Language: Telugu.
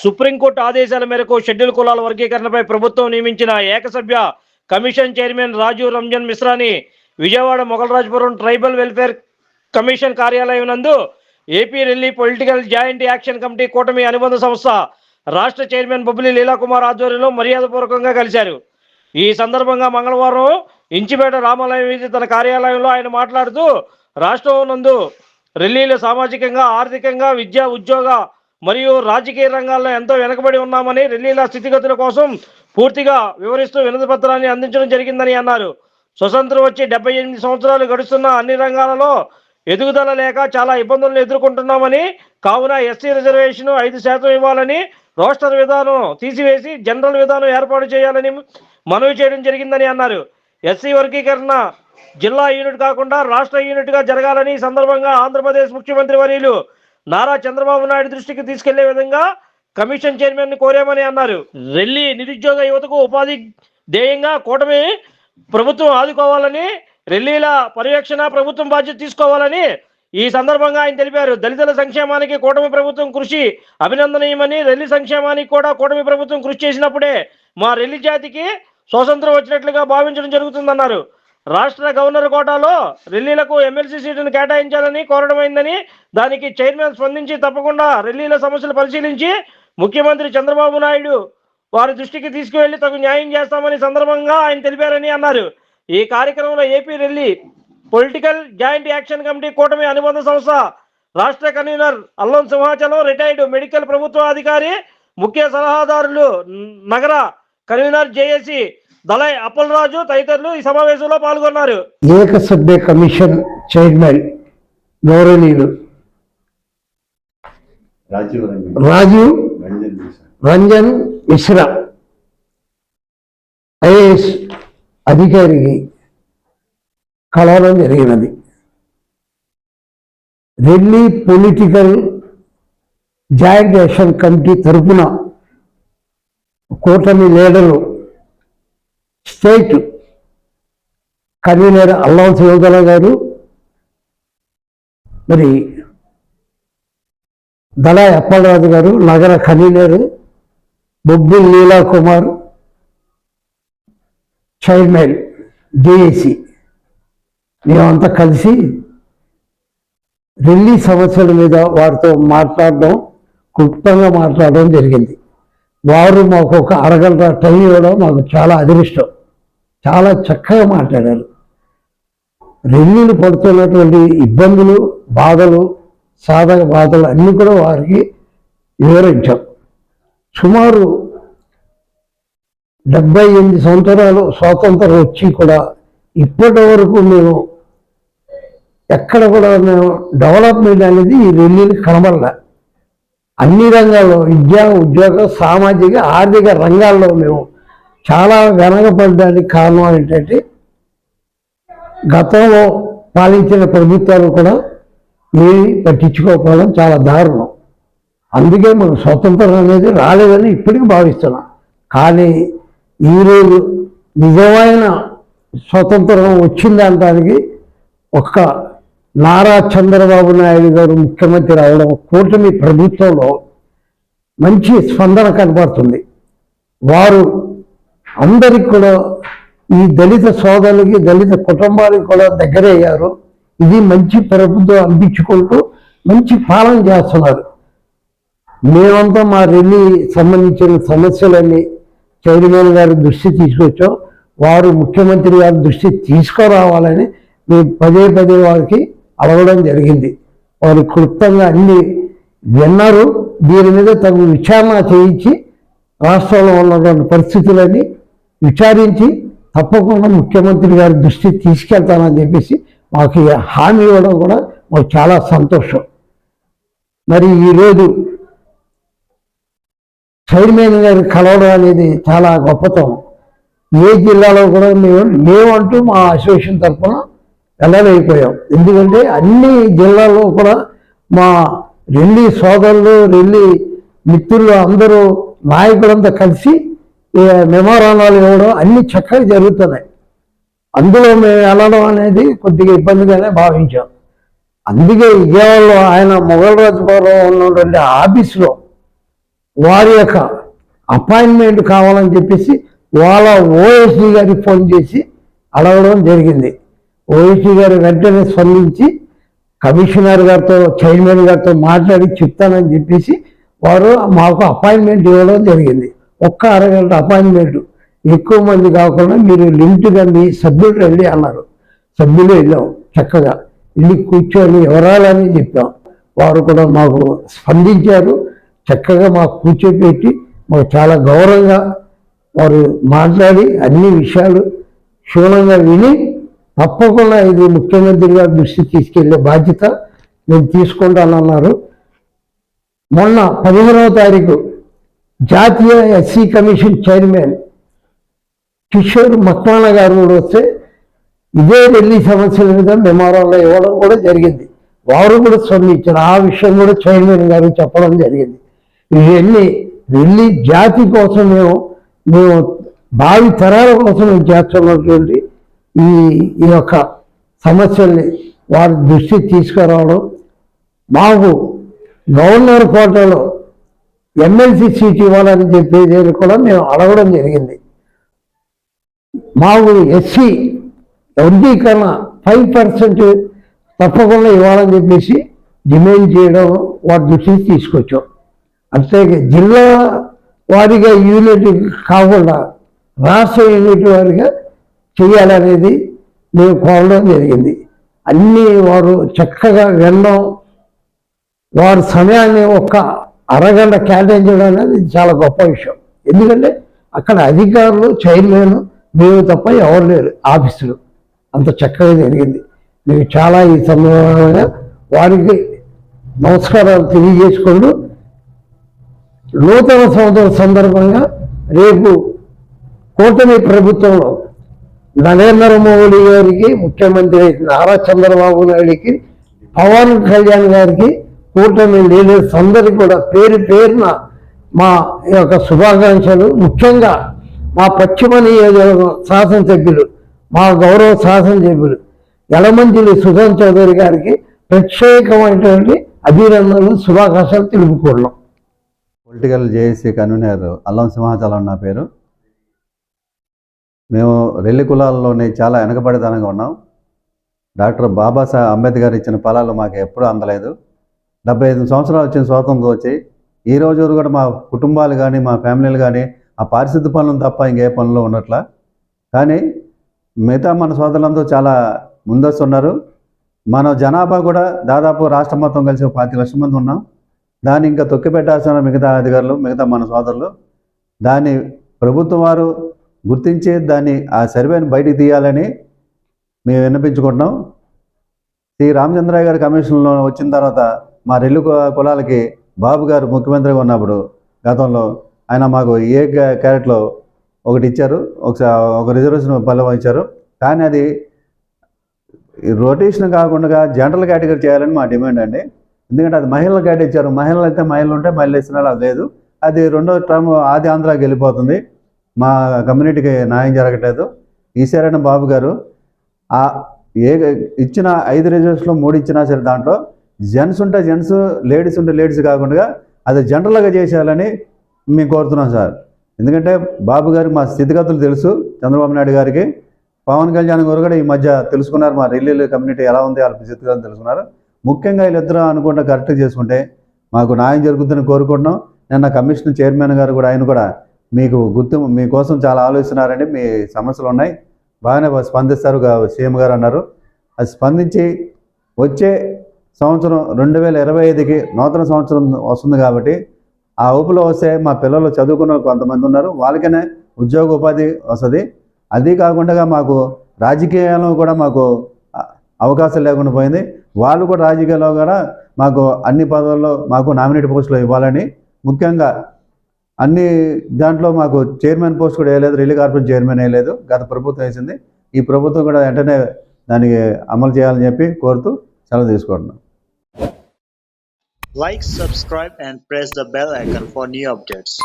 సుప్రీంకోర్టు ఆదేశాల మేరకు షెడ్యూల్ కులాల వర్గీకరణపై ప్రభుత్వం నియమించిన ఏకసభ్య commission chairman Raju Ranjan మిశ్రాని Vijayawada Mogalrajapuram tribal welfare commission కార్యాలయం నందు AP Delhi political joint action committee కూటమి అనుబంధ సంస్థ రాష్ట్ర చైర్మన్ బొబ్బిలి లీలాకుమార్ ఆధ్వర్యంలో మర్యాదపూర్వకంగా కలిశారు. ఈ సందర్భంగా మంగళవారం ఇంచిపేట రామాలయం వీధి తన కార్యాలయంలో ఆయన మాట్లాడుతూ రాష్ట్రం నందు ఢిల్లీలో సామాజికంగా ఆర్థికంగా విద్య ఉద్యోగ మరియు రాజకీయ రంగాల్లో ఎంతో వెనుకబడి ఉన్నామని రెల్లీల స్థితిగతుల కోసం పూర్తిగా వివరిస్తూ వినతి పత్రాన్ని అందించడం జరిగిందని అన్నారు. స్వతంత్రం వచ్చి డెబ్బై ఎనిమిది సంవత్సరాలు గడుస్తున్న అన్ని రంగాలలో ఎదుగుదల లేక చాలా ఇబ్బందులను ఎదుర్కొంటున్నామని కావున ఎస్సీ రిజర్వేషన్ ఐదు శాతం ఇవ్వాలని రోస్టర్ విధానం తీసివేసి జనరల్ విధానం ఏర్పాటు చేయాలని మనవి చేయడం జరిగిందని అన్నారు. ఎస్సీ వర్గీకరణ జిల్లా యూనిట్ కాకుండా రాష్ట్ర యూనిట్గా జరగాలని సందర్భంగా ఆంధ్రప్రదేశ్ ముఖ్యమంత్రి వర్యులు నారా చంద్రబాబు నాయుడు దృష్టికి తీసుకెళ్ళే విధంగా కమిషన్ చైర్మన్ని కోరామని అన్నారు. రెల్లి నిరుద్యోగ యువతకు ఉపాధి ధ్యేయంగా కూటమి ప్రభుత్వం ఆదుకోవాలని రెల్లీల పర్యవేక్షణ ప్రభుత్వం బాధ్యత తీసుకోవాలని ఈ సందర్భంగా ఆయన తెలిపారు. దళితుల సంక్షేమానికి కూటమి ప్రభుత్వం కృషి అభినందనీయమని రెల్లి సంక్షేమానికి కూడా కూటమి ప్రభుత్వం కృషి చేసినప్పుడే మా రెల్లి జాతికి స్వాతంత్రం వచ్చినట్లుగా భావించడం జరుగుతుందన్నారు. రాష్ట్ర గవర్నర్ కోటాలో రెల్లీలకు ఎమ్మెల్సీ సీటును కేటాయించాలని కోరడమైందని దానికి చైర్మన్ స్పందించి తప్పకుండా రెల్లీల సమస్యలు పరిశీలించి ముఖ్యమంత్రి చంద్రబాబు నాయుడు వారి దృష్టికి తీసుకువెళ్ళి తగు న్యాయం చేస్తామని సందర్భంగా ఆయన తెలిపారని అన్నారు. ఈ కార్యక్రమంలో AP Relli political joint action committee కూటమి అనుబంధ సంస్థ రాష్ట్ర కన్వీనర్ అల్లం సింహాచలం రిటైర్డ్ మెడికల్ ప్రభుత్వ అధికారి ముఖ్య సలహాదారులు నగర కన్వీనర్ జేఏసీ దళై అప్పలరాజు తదితరులు ఈ సమావేశంలో పాల్గొన్నారు. ఏకసభ్య కమిషన్ చైర్మన్ గౌరవనీయులు రాజీవ్ రంజన్. మిశ్రా. ఐఏఎస్ అధికారికి కలవడం జరిగినది. Reddy political joint action committee తరపున కూటమి లీడరు స్టేట్ కన్వీనర్ అల్లం శివగల గారు మరి దళా అప్పలరాజు గారు నగర convener Bobbili Leela Kumar chairman JAC మేమంతా కలిసి ఢిల్లీ సమస్యల మీద వారితో మాట్లాడడం క్లుప్తంగా మాట్లాడడం జరిగింది. వారు మాకు ఒక అరగంట టైం ఇవ్వడం మాకు చాలా అదృష్టం. చాలా చక్కగా మాట్లాడారు. రెల్లీలు పడుతున్నటువంటి ఇబ్బందులు బాధలు సాధక బాధలు అన్నీ కూడా వారికి వివరించాం. సుమారు డెబ్బై ఎనిమిది సంవత్సరాలు స్వాతంత్రం వచ్చి కూడా ఇప్పటి వరకు మేము ఎక్కడ కూడా మేము డెవలప్మెంట్ అనేది ఈ రెల్లీలు కనబడలే. అన్ని రంగాల్లో విద్య ఉద్యోగ సామాజిక ఆర్థిక రంగాల్లో మేము చాలా వెనకబడడానికి కారణం ఏంటంటే గతంలో పాలించిన ప్రభుత్వాలు కూడా ఏమి పట్టించుకోకపోవడం చాలా దారుణం. అందుకే మనం స్వతంత్రం అనేది రాలేదని ఇప్పటికీ భావిస్తున్నాం. కానీ ఈరోజు నిజమైన స్వతంత్రం వచ్చిందనడానికి ఒక్క నారా చంద్రబాబు నాయుడు గారు ముఖ్యమంత్రి రావడం కూటమి ప్రభుత్వంలో మంచి స్పందన కనబడుతుంది. వారు అందరికి కూడా ఈ దళిత సోదరులకి దళిత కుటుంబానికి కూడా దగ్గరయ్యారు. ఇది మంచి ప్రభుత్వం అందించుకుంటూ మంచి పాలన చేస్తున్నారు. మేమంతా మా రెల్లి సంబంధించిన సమస్యలన్నీ చైర్మన్ గారి దృష్టి తీసుకొచ్చాం. వారు ముఖ్యమంత్రి గారి దృష్టి తీసుకురావాలని మేము పదే పదే వారికి అడగడం జరిగింది. వారు క్లుప్తంగా అన్ని విన్నారు. దీని మీద తగు విచారణ చేయించి రాష్ట్రంలో ఉన్నటువంటి పరిస్థితులన్నీ విచారించి తప్పకుండా ముఖ్యమంత్రి గారి దృష్టికి తీసుకెళ్తానని చెప్పేసి మాకు హామీ ఇవ్వడం కూడా మాకు చాలా సంతోషం. మరి ఈరోజు చైర్మన్ గారు కలవడం అనేది చాలా గొప్పతనం. ఏ జిల్లాలో కూడా మేము మేమంటూ మా అసోసియేషన్ తరఫున వెళ్ళలేకపోయాం ఎందుకంటే అన్ని జిల్లాల్లో కూడా మా రెల్లి సోదరులు రెల్లి మిత్రులు అందరూ నాయకులంతా కలిసి మెమోరాణాలు ఇవ్వడం అన్ని చక్కగా జరుగుతున్నాయి. అందులో మేము వెళ్ళడం అనేది కొద్దిగా ఇబ్బందిగానే భావించాం. అందుకే విజయవాడలో ఆయన మొఘల్ రాజపురం ఉన్నటువంటి ఆఫీసులో వారి యొక్క అపాయింట్మెంట్ కావాలని చెప్పేసి వాళ్ళ ఓఎస్డి గారికి ఫోన్ చేసి అడగడం జరిగింది. ఓఎస్డి గారు వెంటనే స్పందించి కమిషనర్ గారితో చైర్మన్ గారితో మాట్లాడి చెప్తానని చెప్పేసి వారు మాకు అపాయింట్మెంట్ ఇవ్వడం జరిగింది. ఒక్క అరగంట అపాయింట్మెంట్. ఎక్కువ మంది కాకుండా మీరు లిమిట్గా మీ సభ్యులు రండి అన్నారు. సభ్యులు వెళ్ళాం చక్కగా. వెళ్ళి కూర్చొని వివరాలని చెప్పాం. వారు కూడా మాకు స్పందించారు. చక్కగా మాకు కూర్చోపెట్టి మాకు చాలా గౌరవంగా వారు మాట్లాడి అన్ని విషయాలు క్షుణ్ణంగా విని తప్పకుండా ఇది ముఖ్యమంత్రి గారి దృష్టికి తీసుకెళ్ళే బాధ్యత నేను తీసుకుంటానన్నారు. మొన్న పదిహేనవ తారీఖు జాతీయ SC commission chairman Kishore Makwana గారు కూడా వస్తే ఇదే ఢిల్లీ సమస్యల మీద మెమోరాల్లో ఇవ్వడం కూడా జరిగింది. వారు కూడా స్పందించారు. ఆ విషయం కూడా చైర్మన్ గారు చెప్పడం జరిగింది. ఇవన్నీ ఢిల్లీ జాతి కోసం మేము మేము భావి తరాల కోసం మేము చేస్తున్నటువంటి ఈ ఈ యొక్క సమస్యల్ని వారి దృష్టికి తీసుకురావడం. మాకు గవర్నర్ కోటలో ఎమ్మెల్సీ సీట్ ఇవ్వాలని చెప్పేది కూడా మేము అడగడం జరిగింది. మాకు ఎస్సీ వర్గీకరణ ఫైవ్ పర్సెంట్ తప్పకుండా ఇవ్వాలని చెప్పేసి డిమాండ్ చేయడం వాటి దృష్టికి తీసుకొచ్చాం. అంతే జిల్లా వారిగా యూనిట్ కాకుండా రాష్ట్ర యూనిట్ వారిగా చేయాలనేది మేము కోరడం జరిగింది. అన్నీ వారు చక్కగా వినడం వారి సమయాన్ని ఒక్క అరగంట కేటాయించడం అనేది చాలా గొప్ప విషయం. ఎందుకంటే అక్కడ అధికారులు చైర్మన్ మేము తప్ప ఎవరు లేరు ఆఫీసులు. అంత చక్కగా జరిగింది. మీకు చాలా ఈ సందర్భంగా వారికి నమస్కారాలు తెలియజేసుకుంటూ నూతన సంవత్సరం సందర్భంగా రేపు కూటమి ప్రభుత్వంలో నరేంద్ర మోడీ గారికి ముఖ్యమంత్రి నారా చంద్రబాబు నాయుడికి పవన్ కళ్యాణ్ గారికి కూటమి లీడర్స్ అందరికీ కూడా పేరు పేరున మా యొక్క శుభాకాంక్షలు. ముఖ్యంగా మా పశ్చిమ నియోజకవర్గం శాసనసభ్యులు మా గౌరవ శాసనసభ్యులు యలమంచిలి సుధన్ చౌదరి గారికి ప్రత్యేకమైనటువంటి అభినందనలు శుభాకాంక్షలు తెలుపుకోవడం పొలిటికల్ జేఏసీ కన్వీనర్ అల్లం సింహాచలం నా పేరు. మేము రెల్లి కులాల్లోనే చాలా వెనకబడిదనంగా ఉన్నాం. డాక్టర్ బాబాసాహెబ్ అంబేద్కర్ ఇచ్చిన ఫలాలు మాకు ఎప్పుడూ అందలేదు. డెబ్బై ఐదు సంవత్సరాలు వచ్చిన స్వాతంత్రం వచ్చి ఈ రోజు కూడా మా కుటుంబాలు కానీ మా ఫ్యామిలీలు కానీ ఆ పారిశుద్ధ పనులు తప్ప ఇంకే పనులు ఉన్నట్ల కానీ మిగతా మన సోదరులందరూ చాలా ముందస్తున్నారు. మన జనాభా కూడా దాదాపు రాష్ట్రం మొత్తం కలిసి ఒక పాతి లక్షల మంది ఉన్నాం. దాన్ని ఇంకా తొక్కిపెట్టాల్సిన మిగతా అధికారులు మిగతా మన సోదరులు దాన్ని ప్రభుత్వం వారు గుర్తించి దాన్ని ఆ సర్వేని బయటికి తీయాలని మేము విన్నపించుకుంటున్నాం. శ్రీ రామచంద్రయ్య గారి కమిషన్లో వచ్చిన తర్వాత మా రెల్లు కు- కులాలకి బాబు గారు ముఖ్యమంత్రిగా ఉన్నప్పుడు గతంలో ఆయన మాకు ఏ క్యా- క్యారెట్లో ఒకటి ఇచ్చారు. ఒకసారి ఒక రిజర్వేషన్ పల్లెం ఇచ్చారు కానీ అది ఈ రొటేషన్ కాకుండా జనరల్ కేటగిరీ చేయాలని మా డిమాండ్ అండి. ఎందుకంటే అది మహిళలు కేట ఇచ్చారు. మహిళలు అయితే మహిళలు ఉంటే మహిళలు ఇస్తున్నారు. అది లేదు. అది రెండో టర్మ్ ఆది ఆంధ్రాకి వెళ్ళిపోతుంది. మా కమ్యూనిటీకి న్యాయం జరగట్లేదు. ఈసారైన బాబు గారు ఆ ఏ ఇచ్చిన ఐదు రిజర్వేషన్లో మూడు ఇచ్చినా సరే దాంట్లో జెంట్స్ ఉంటే జెంట్స్ లేడీస్ ఉంటే లేడీస్ కాకుండా అది జనరల్గా చేసేయాలని మేము కోరుతున్నాం సార్. ఎందుకంటే బాబు గారికి మా స్థితిగతులు తెలుసు చంద్రబాబు నాయుడు గారికి. పవన్ కళ్యాణ్ గారు కూడా ఈ మధ్య తెలుసుకున్నారు మా రిల్లీలు కమ్యూనిటీ ఎలా ఉంది వాళ్ళ స్థితిగతులు తెలుసుకున్నారు. ముఖ్యంగా వీళ్ళిద్దరూ అనుకుంటే కరెక్ట్గా చేసుకుంటే మాకు న్యాయం జరుగుతుందని కోరుకుంటున్నాం. నిన్న కమిషన్ చైర్మన్ గారు కూడా ఆయన కూడా మీకు గుర్తు మీకోసం చాలా ఆలోచిస్తున్నారండి. మీ సమస్యలు ఉన్నాయి. బాగానే స్పందిస్తారు సీఎం గారు అన్నారు. అది స్పందించి వచ్చే సంవత్సరం రెండు వేల ఇరవై ఐదుకి నూతన సంవత్సరం వస్తుంది కాబట్టి ఆ ఊపులో వస్తే మా పిల్లలు చదువుకున్న కొంతమంది ఉన్నారు. వాళ్ళకనే ఉద్యోగ ఉపాధి వస్తుంది. అది కాకుండా మాకు రాజకీయాల్లో కూడా మాకు అవకాశం లేకుండా పోయింది. వాళ్ళు కూడా రాజకీయాల్లో కూడా మాకు అన్ని పదవుల్లో మాకు నామినేట్ పోస్టులు ఇవ్వాలని ముఖ్యంగా అన్ని దాంట్లో మాకు చైర్మన్ పోస్ట్ కూడా వేయలేదు రిలీ కార్పొరేషన్ చైర్మన్ వేయలేదు గత ప్రభుత్వం వేసింది. ఈ ప్రభుత్వం కూడా వెంటనే దానికి అమలు చేయాలని చెప్పి కోరుతూ సెలవు తీసుకుంటున్నాం. Like subscribe and press the bell icon for new updates